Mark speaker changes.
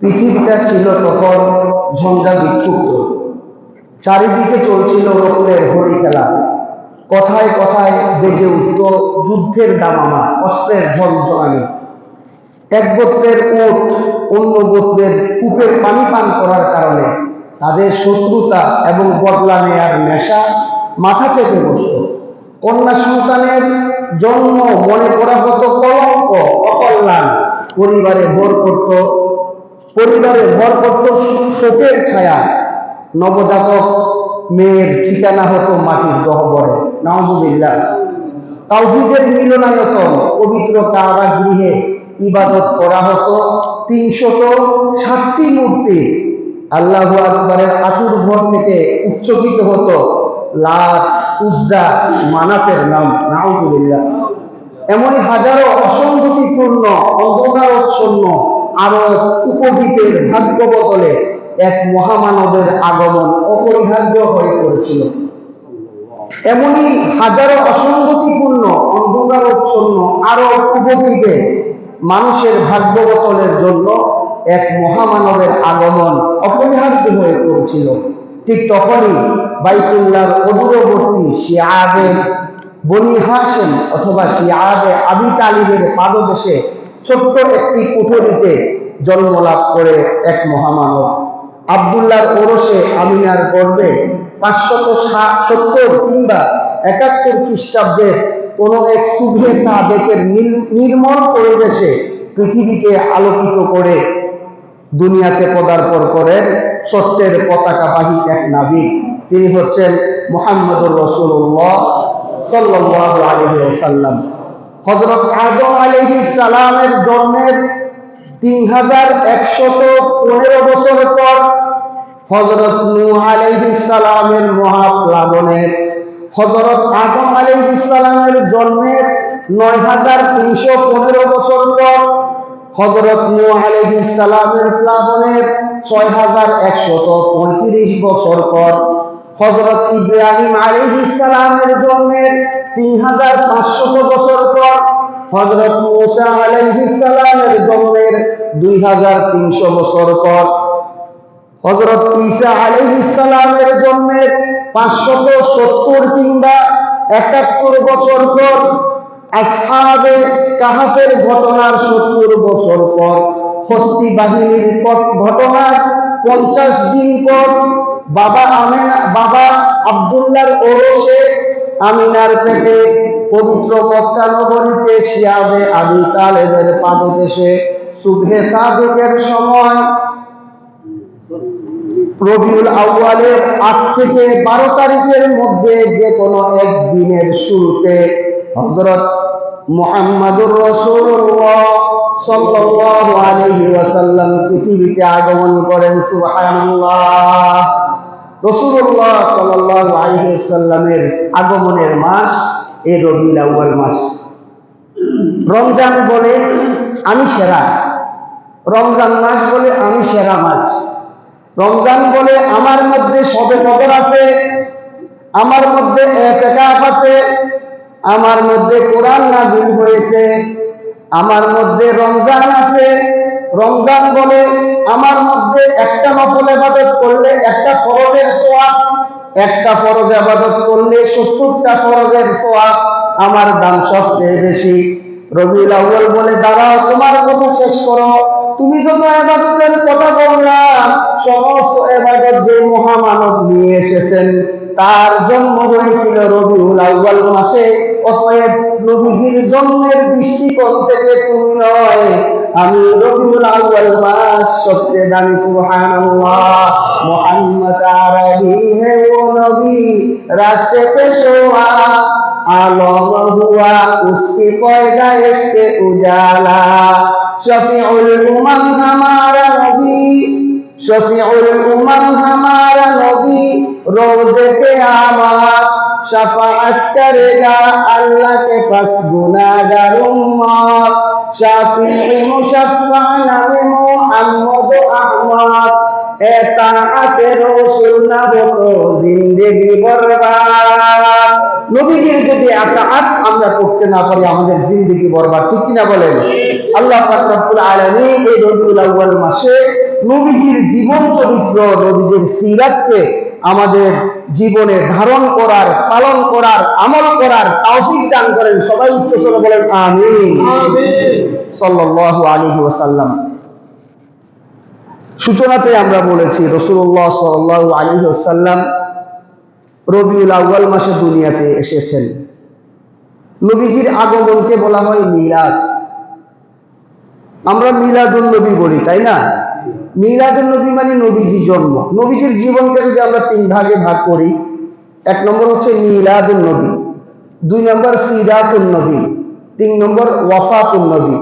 Speaker 1: পৃথিবীটা ছিল তখন ঝঞ্ঝা বিক্ষুব্ধ। চারিদিকে চলছিল রক্তের হরি খেলা। কথায় কথায় বেজে উঠত যুদ্ধের দামামা, অস্ত্রের ঝনঝনানি। এক গোত্রের উট অন্য গোত্রের কূপের পানি পান করার কারণে তাদের শত্রুতা এবং বদলা নেয়ার নেশা মাথা চেপে বসত। কন্যা সন্তানের জন্ম মনে করা হতো কলঙ্ক, অকল্যাণ। পরিবারে ভর করত। পরিবারে ভর করত শোকের ছায়া। নবজাতক মেয়ের ঠিকানা হতো মাটির গহ্বরে। নাউজুবিল্লাহ। তাওহীদের মিলনায়তন পবিত্র কাবা গৃহে ইবাদত করা হতো। তিনশত ষাটটি মূর্তি আল্লাহ আকবরের আতুর ঘর থেকে উচ্চকিত হতো। লাত, উজ্জা, মানাতের নাম। নাউজুবিল্লাহ। এমনই হাজারো অসঙ্গতিপূর্ণ অন্ধকারচ্ছন্ন আরব উপদ্বীপের ভাগ্য বদলে এক মহামানবের আগমন অপরিহার্য হয়ে পড়েছিল। এমনই হাজারো অসঙ্গতিপূর্ণ অন্ধকারচ্ছন্ন আরব উপদ্বীপে মানুষের ভাগ্য বদলের জন্য এক মহামানবের আগমন অপরিহার্য হয়ে পড়েছিল। ঠিক তখনই বাইতুল্লাহর অদূরবর্তী শিয়াবে বনি হাসেম অথবা শিয়াবে আবি তালিবের পাদদেশে ছোট্ট একটি কুঠরিতে জন্ম লাভ করে এক মহামানব। আবদুল্লাহর ওরসে আমিনার গর্বে পাঁচশত সত্তর কিংবা একাত্তর খ্রিস্টাব্দের কোন এক শুভে সাদেকের নির্মল পরিবেশে পৃথিবীকে আলোকিত করে দুনিয়াতে পদার্পণ করেন সত্যের পতাকাবাহী এক নাবিক। তিনি হচ্ছেন মোহাম্মদুর রসুল্লাহ সাল্লাহ আলহি ওসাল্লাম হজরত আদম সালামের জন্মের তিন হাজার একশত পনেরো বছর পর হজরত মহাপ্লাবনের হজরত আদম জন্মের নয় হাজার তিনশো পনেরো বছর পর হজরত নূ আলহি প্লাবনের ছয় হাজার একশত পঁয়ত্রিশ বছর পর হজরত ইব্রাহিম আলহি সালামের জন্মের তিন হাজার পাঁচশত বছর পর হজরত মুসা আলহি সালামের জন্মের দুই হাজার তিনশো বছর পর হজরত ঈসা আলহি সালামের জন্মের পাঁচশত সত্তর কিংবা একাত্তর বছর পর আসহাবে কাহাফের ঘটনার সত্তর বছর পর হস্তি বাহিনীর ঘটনার পঞ্চাশ দিন পর বাবা আমেনা, বাবা আবদুল্লার ওরসে আমিনার পেটে পবিত্র মক্কা নগরীতে শিয়াবে আবি তালেবের পাদদেশে শুভে সাধকের সময় রবিউল আউয়ালের আট থেকে বারো তারিখের মধ্যে যে কোনো এক দিনের শুরুতে হজরত মোহাম্মদুর রসুল্লাহ সাল্লাল্লাহু আলাইহি ওয়াসাল্লাম পৃথিবীতে আগমন করেন, সুবহানাল্লাহ। রসুল্লাহ আলাইহি আগমনের মাস রবিউল আউয়াল মাস। রমজান বলে আমি সেরা। রমজান মাস বলে আমি সেরা মাস। রমজান বলে আমার মধ্যে সবে কদর আছে, আমার মধ্যে এতেকাফ আছে, আমার মধ্যে কোরআন নাজিল হয়েছে, আমার মধ্যে রমজান আছে রমজান বলে আমার মধ্যে একটা নফল আবাদত করলে একটা ফরজের সোয়াব একটা ফরজ আবাদত করলে সত্তরটা ফরজের সোয়াব আমার দাম সবচেয়ে বেশি। রবিউল আউ্বাল বলে, দাঁড়াও, তোমার কথা শেষ করো। তুমি যত এবাদতের কথা বললাম, সমস্ত এবাদত যে মহামানব নিয়ে এসেছেন। তার জন্ম হয়েছিল রবিউল আউ্বাল মাসে, অতএব রবিহীর জন্মের দৃষ্টিকোণ থেকে তুমি নয়, আমি রবিউল আউ্বাল মাস সবচেয়ে দামি, সুবহানাল্লাহ। মোহাম্মদ আরবি হে ও নবী, রাস্তে পেশোয়া আলম হুয়া উসকি পয়দা এসে উজালা। শফিউল উমাম, আমার নবী শফিউল উমম হামারা নবী, রোজে কিয়ামত, শাফাআত করেগা আল্লাহ কে পাস গুনাহগার উম্মত। শাফিঈ মুশাফফা নামে মুহাম্মদ আহমদ, এ তাআতে রাসূল না হতো জিন্দেগি বরবাদ। নবীজির যদি এতাআত আমরা করতে না পারি আমাদের জিন্দেগি বরবাদ ঠিক কিনা বলেন? আল্লাহ পাক রব্বুল আলামিন এই রবিউল আউয়াল মাসে নবীজির জীবন চরিত্র নবীজির সিরাতকে আমাদের জীবনে ধারণ করার পালন করার আমল করার তৌফিক দান করেন। সবাই উচ্চ স্বরে বলেন আমিন। সাল্লাল্লাহু আলাইহি ওয়াসাল্লাম। সূচনাতে আমরা বলেছি রসুল্লাহ সাল্লাল্লাহু আলাইহি ওয়াসাল্লাম রবিউল আউয়াল মাসে দুনিয়াতে এসেছেন। নবীজির আগমনকে বলা হয় মিলাদ। আমরা মিলাদুল নবী বলি, তাই না? মিলাদুল নবী মানে নবীজি জন্ম। নবীজির জীবনকে যদি আমরা তিন ভাগে ভাগ করি, এক নম্বর হচ্ছে মিলাদুল নবী, দুই নম্বর সিরাতুল নবী, তিন নম্বর ওয়াফাতুল নবী।